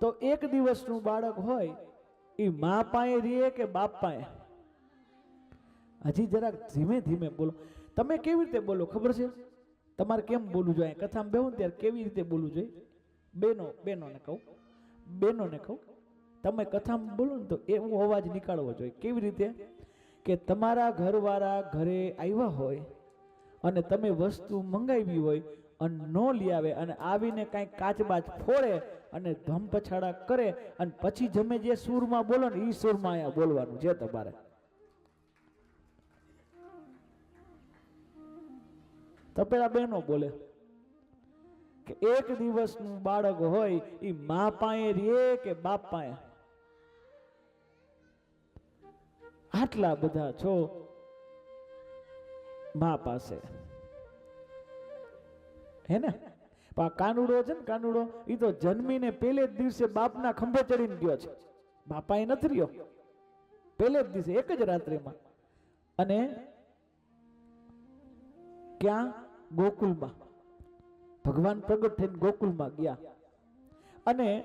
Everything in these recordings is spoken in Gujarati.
તો એક દિવસનું બાળક હોય, એ મા પાસે રીએ કે બાપ પાસે? હજી જરાક ધીમે ધીમે બોલો. તમે કેવી રીતે બોલો, ખબર છે? તમારે કેમ બોલવું જોઈએ? કથામાં બેહું ત્યારે કેવી રીતે બોલવું જોઈએ? બેનો, બેનોને કહું. બેનોને કહું. તમે કથામાં બોલો ને તો એવો અવાજ નીકાળવો જોઈએ. કેવી રીતે? કે તમારા ઘરવાળા ઘરે આવ્યા હોય અને તમે વસ્તુ મંગાવી હોય અને ન લઈ આવે અને આવીને કાંઈ કાચબાચ ફોડે અને ધમ પછાડા કરે અને પછી જમે જે સૂરમાં બોલો ને એ સૂરમાં અહીંયા બોલવાનું છે તમારે. તો પેલા બહેનો બોલે કે એક દિવસનું બાળક હોય એ મા પાસે રે કે બાપ પાસે? આટલા બધા છો મા પાસે. હે ને? આ કાનુડો છે ને કાનુડો એ તો જન્મીને પેલે જ દિવસે બાપના ખંભે ચડીને ગયો છે. બાપા એ નથી રહ્યો. પેલે જ દિવસે, એક જ રાત્રિમાં. અને ક્યાં? ગોકુલમાં. ભગવાન પ્રગટ થઈને ગોકુલમાં ગયા. અને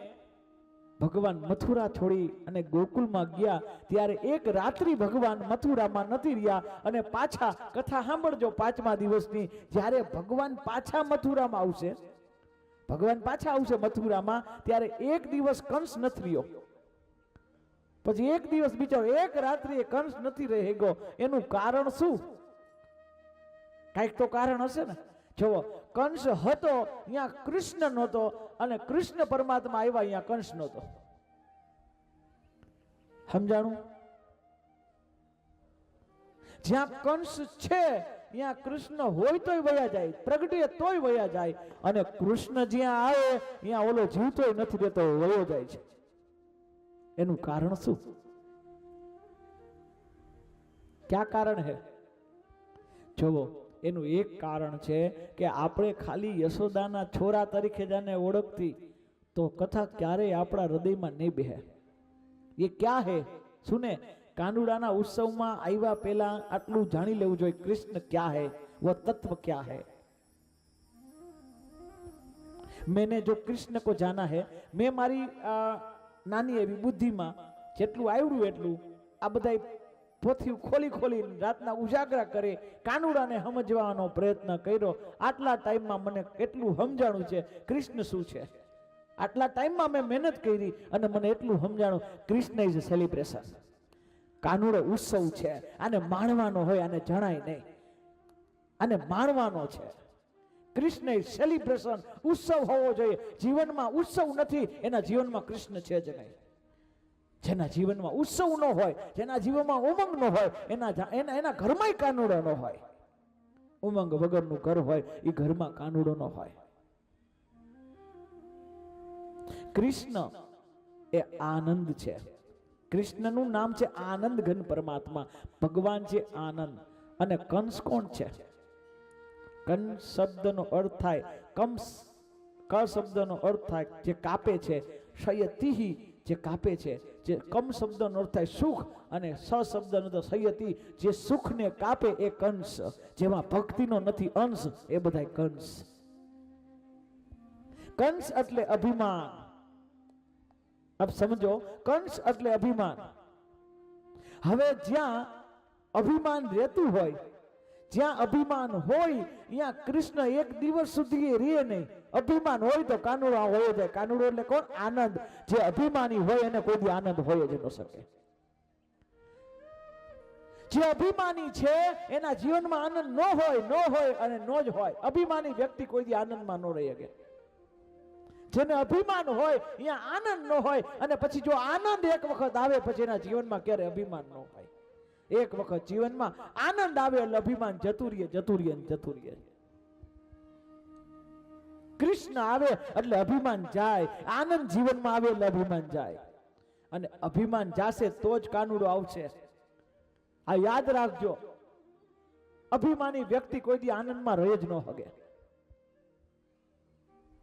ભગવાન મથુરા છોડી અને ગોકુલમાં ગયા, ત્યારે એક રાત્રિ ભગવાન મથુરામાં નથી રહ્યા અને પાછા કથા સાંભળજો પાંચમા દિવસની, જ્યારે ભગવાન પાછા મથુરામાં આવશે, ભગવાન પાછા આવશે મથુરામાં, ત્યારે એક દિવસ કંસ નથી રહ્યો. પછી એક દિવસ બિચારો એક રાત્રિ એ કંસ નથી રહી ગયો એનું કારણ શું? કાંઈક તો કારણ હશે ને? જુઓ, કંસ હતો અહીંયા કૃષ્ણ નહોતો અને કૃષ્ણ પરમાત્મા આવ્યા અહીંયા કંસ નહોતો. સમજાણું? જ્યાં કંસ છે ત્યાં કૃષ્ણ હોય તોય વયા જાય, પ્રગટે તોય વયા જાય અને કૃષ્ણ જ્યાં આવે ત્યાં ઓલો જીવતોય નથી રહેતો, વયો જાય છે. એનું કારણ શું? ક્યાં કારણ હે? જોવો એનું એક કારણ છે કે આપણે ખાલી યશોદાના છોરા તરીકે જાને ઓળખતી, તો કથા ક્યારેય આપણા હૃદયમાં નહીં બેહે. એ ક્યાં હે? સુને, કાનુડાના ઉત્સવમાં આવ્યા પહેલા આટલું જાણી લેવું જોઈએ, કૃષ્ણ ક્યાં હે? વ તત્વ ક્યાં હે? મેને જો કૃષ્ણ કો જાના હે, મેં મારી નાની એવી બુદ્ધિમાં જેટલું આવડ્યું એટલું, આ બધા પોથી ખોલી ખોલી રાતના ઉજાગરા કરે, કાનુડાને સમજવાનો પ્રયત્ન કર્યો. આટલા ટાઈમમાં મને કેટલું સમજાણું છે, કૃષ્ણ શું છે? આટલા ટાઈમમાં મેં મહેનત કરી અને મને એટલું સમજાણું, કૃષ્ણ ઇઝ સેલિબ્રેશન કાનુડો ઉત્સવ છે, આને માણવાનો હોય આને જણાય નહીં. આને માણવાનો છે. કૃષ્ણ ઇઝ સેલિબ્રેશન ઉત્સવ હોવો જોઈએ. જીવનમાં ઉત્સવ નથી, એના જીવનમાં કૃષ્ણ છે જ નહીં. જેના જીવનમાં ઉત્સવ ન હોય, જેના જીવનમાં ઉમંગ ન હોય, એના એના એના ઘરમાંય કાનુડો ન હોય. ઉમંગ વગરનું ઘર હોય એ ઘરમાં કાનુડો ન હોય. કૃષ્ણ એ આનંદ છે. કૃષ્ણનું નામ છે આનંદ ઘન પરમાત્મા. ભગવાન છે આનંદ. અને કંસ કોણ છે? કન શબ્દનો અર્થ થાય, કંસ, ક શબ્દનો અર્થ થાય, જે કાપે છે, શયતિહી જે કાપે છે, જે કમ શબ્દનો અર્થ થાય સુખ અને સ શબ્દનો તો સયતી જે સુખને કાપે એ કંસ. જેમાં ભક્તિનો નથી અંશ, એ બધાય કંસ. કંસ એટલે અભિમાન. આપ સમજો, કંસ એટલે અભિમાન. હવે જ્યાં અભિમાન રહેતું હોય, જ્યાં અભિમાન હોય, ત્યાં કૃષ્ણ એક દિવસ સુધી એ રહે નહીં. અભિમાન હોય તો કાનુડો હોય જાય કાનુડો એટલે કોણ? આનંદ. જે અભિમાની હોય એને કોઈ આનંદ હોય જ ન શકે. જે અભિમાની છે, એના જીવનમાં આનંદ ન હોય ન હોય અને ન જ હોય. અભિમાની વ્યક્તિ કોઈ દી આનંદમાં ન રહી શકે. જેને અભિમાન હોય અહીંયા આનંદ ન હોય અને પછી જો આનંદ એક વખત આવે, પછી એના જીવનમાં ક્યારે અભિમાન ન હોય. એક વખત જીવનમાં આનંદ આવે એટલે અભિમાન જતું રહીએ જતું રહીએ જતું રહીએ કૃષ્ણ આવે એટલે અભિમાન જાય, આનંદ જીવનમાં આવે એટલે અભિમાન જાય. અને અભિમાન જાશે તો જ કાનુડો આવશે. આ યાદ રાખજો, અભિમાની વ્યક્તિ કોઈ દી આનંદમાં રહે જ ન શકે